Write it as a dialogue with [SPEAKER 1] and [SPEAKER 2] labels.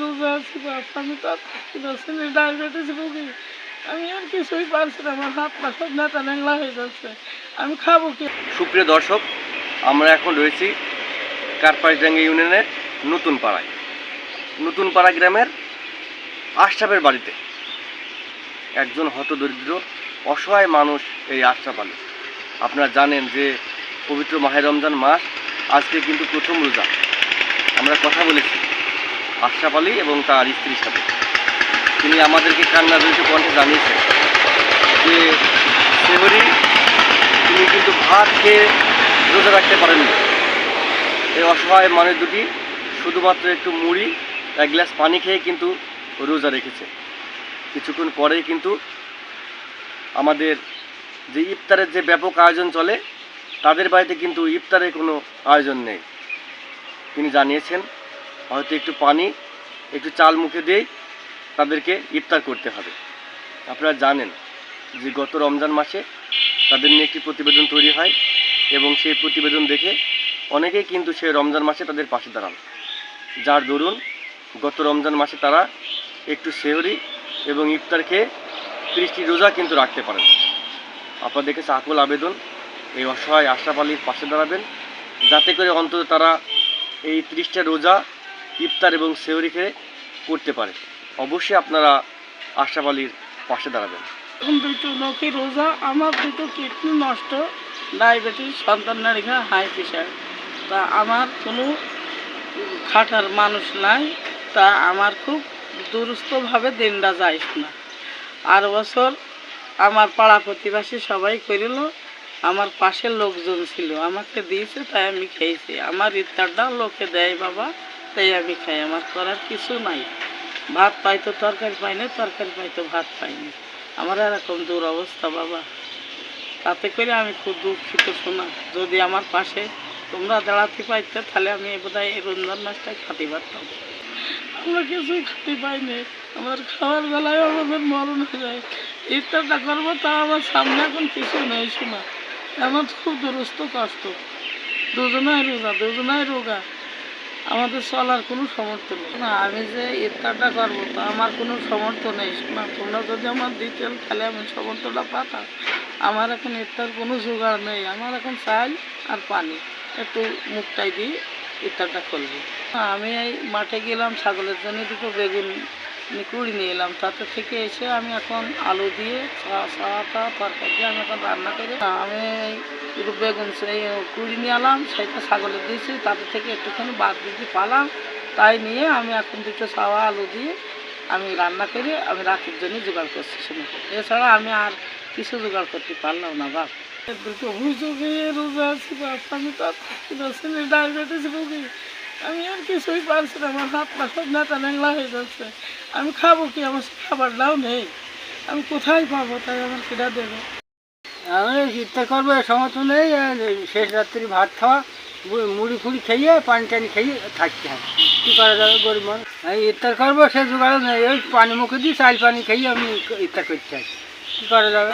[SPEAKER 1] রোজা আর কিছুই পারছি না হাত হয়ে যাচ্ছে। আমি খাব কি?
[SPEAKER 2] সুপ্রিয় দর্শক, আমরা এখন রয়েছি কারপাইডাঙ্গা ইউনিয়নের নতুন পাড়ায়। নতুন পাড়া গ্রামের আশরাফের বাড়িতে। একজন হতদরিদ্র, অসহায় মানুষ এই আশরাফ আলী। আপনারা জানেন যে পবিত্র মাহে রমজান মাস, আজকে কিন্তু প্রথম রোজা। আমরা কথা বলেছি। আশরাফ আলী এবং তার স্ত্রীর সাথে। তিনি আমাদেরকে কান্না রয়েছে কণ্ঠে জানিয়েছেন যে, সেহরি, তিনি কিন্তু ভাত খেয়ে রোজা রাখতে পারেননি। এই অসহায় মানুষ দুটি, শুধুমাত্র একটু মুড়ি, এক গ্লাস পানি খেয়ে কিন্তু রোজা রেখেছে। কিছুক্ষণ পরেই কিন্তু আমাদের যে ইফতারের যে ব্যাপক আয়োজন চলে, তাদের বাড়িতে কিন্তু ইফতারের কোনো আয়োজন নেই। তিনি জানিয়েছেন হয়তো একটু পানি, একটু চাল মুখে দিয়েই তাদেরকে ইফতার করতে হবে। আপনারা জানেন যে গত রমজান মাসে তাদের নিয়ে একটি প্রতিবেদন তৈরি হয় এবং সেই প্রতিবেদন দেখে অনেকেই কিন্তু সেই রমজান মাসে তাদের পাশে দাঁড়ান। যার দরুন গত রমজান মাসে তারা একটু সেহরি এবং ইফতার খেয়ে ত্রিশটি রোজা কিন্তু রাখতে পারেন। আপনার দেখেছে আকুল আবেদন, এই অসহায় আশরাফ পাশে দাঁড়াবেন। যাতে করে অন্তত তারা এই ত্রিশটা রোজা ইফতার এবং সেহরি খেয়ে করতে পারে। অবশ্যই আপনারা আশরাফ আলীর পাশে দাঁড়াবেন।
[SPEAKER 1] এখন দুটো লোকই রোজা, আমার দুটো কিডনি নষ্ট। ডায়াবেটিস, সন্তান নারীঘা হাই প্রেশার তা আমার কোনো খাটার মানুষ নাই, তা আমার খুব দুরস্থভাবে দিনটা যায় না। আর বছর আমার পাড়া প্রতিবাসী সবাই করিল আমার পাশের লোকজন ছিল, আমাকে দিয়েছে, তাই আমি খেয়েছি। আমার ইফতারটাও লোকে দেয় বাবা। তাই আমি খাই, আমার করার কিছু নাই। ভাত পাই তো তরকারি পাইনি তরকারি পাই তো ভাত পাইনি আমার এরকম দুরবস্থা, বাবা। তাতে করে আমি খুব দুঃখিত শোনা যদি আমার পাশে তোমরা দাঁড়াতে পাইতে তাহলে আমি বোধহয় এই রমজান মাসটাই খাতে পারতাম আমরা কিছুই খাতে পাইনি আমার খাওয়ার বেলায় আমাদের মরণ হয়ে যায়। ইফতারটা করব, তা আমার সামনে এখন কিছু নেই শোনা আমার খুব দুরস্ত কষ্ট। দুজনাই রোগা দুজনাই রোগা। আমাদের চলার কোনো সমর্থ নেই। না, আমি যে ইফতারটা করব, তো আমার কোনো সমর্থ নেই। না, তোমরা যদি আমার দিতেন তাহলে আমি সমর্থটা পাতাম। আমার এখন ইফতার কোনো জোগাড় নেই। আমার এখন চাল আর পানি। একটু মুখটাই দিয়ে ইফতারটা করব। আমি এই মাঠে গেলাম, ছাগলের জন্য দুটো বেগুন নিয়ে কুড়ি নিয়ে এলাম। তাতে থেকে এসে আমি এখন আলু দিয়ে চাটা তরকারি দিয়ে আমি এখন রান্না করে আমি একটু বেগুন কুড়ি নিয়ে এলাম, সেটা ছাগলে দিয়েছি। তাতে থেকে একটুখানি বাদ দিতে পালাম তাই নিয়ে আমি এখন দুটো চাওয়া আলু দিয়ে আমি রান্না করে আমি রাতের জন্য জোগাড় করছি শুনে এছাড়া আমি আর কিছু জোগাড় করতে পারলাম না, বাপ। দুটো অভিযোগে রোজা আছি বাপ আমি তো ডায়াবেটিস রোগী। আমি আর কিছুই পারছি না, আমার হাত পা সব নেতা ন্যাংলা হয়ে যাচ্ছে। আমি খাব কি? আমার খাবারটাও নেই। আমি কোথায় পাবো? তাই আমার কেটা দেবে।
[SPEAKER 3] আমি ইফতার করব সমর্থ নেই। শেষ রাত্রি ভাত খাওয়া মুড়ি ফুড়ি খেয়ে, পানি টানি খেয়ে থাকতে হয়। কী করা যাবে গরিব মানুষ? আমি করব, সে জোগাড় নেই। ওই পানি মুখে দিয়ে চাল পানি খেয়ে আমি ইফতার করতে হয় কী করা যাবে?